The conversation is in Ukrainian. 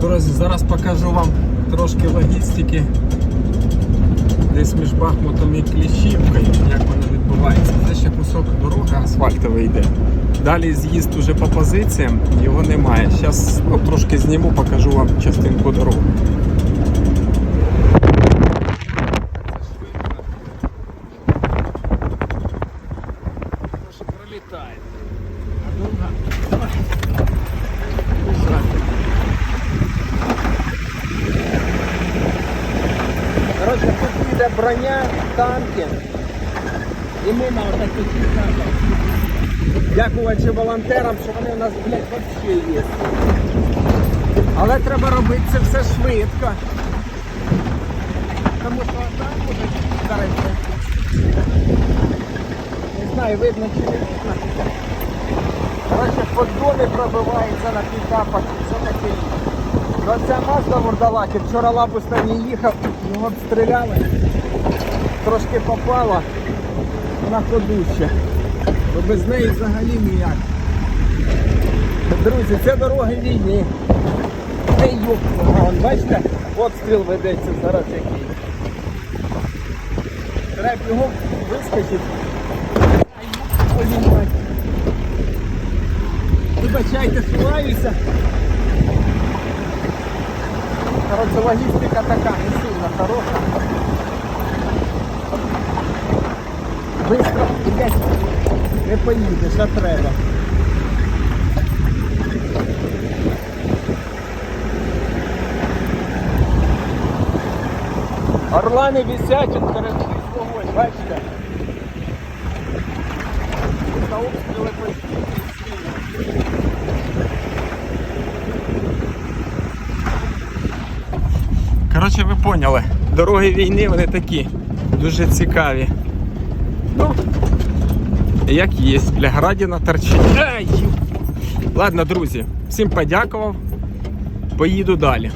Друзі, зараз покажу вам трошки логістики. Десь між Бахмутом і Кліщівкою, як воно відбувається. Це ще кусок дороги асфальтовий йде. Далі з'їзд уже по позиціям, його немає. Зараз ну, трошки зніму, покажу вам частинку дороги. Пролітає. А друга. Коротше, тут йде броня, танки. І ми на отаких танках. Дякуючи волонтерам, що вони у нас, блядь, взагалі є. Але треба робити це все швидко. Тому що так буде коротше. Не знаю, видно чи не видно. Коротше, поддони пробиваються на пікапах. Це таке. Ну це Мазда вурдалаки. Вчора лапуста не їхав, його обстріляли. Трошки попало на ходу ще. Бо без неї взагалі ніяк. Друзі, це дороги війни. Ей, юк, бачите, обстріл ведеться зараз який. Треба його вискочити. Вибачайте, ховаюся. Коротше, логістика така не сильно хороша. Быстро і не поїдеш, а треба. Орлани висять, от перед вогонь, бачите? Коротше, ви поняли, дороги війни вони такі, дуже цікаві. Ну, як є, бля, градіна торчить. Ай! Ладно, друзі, всім подякував. Поїду далі.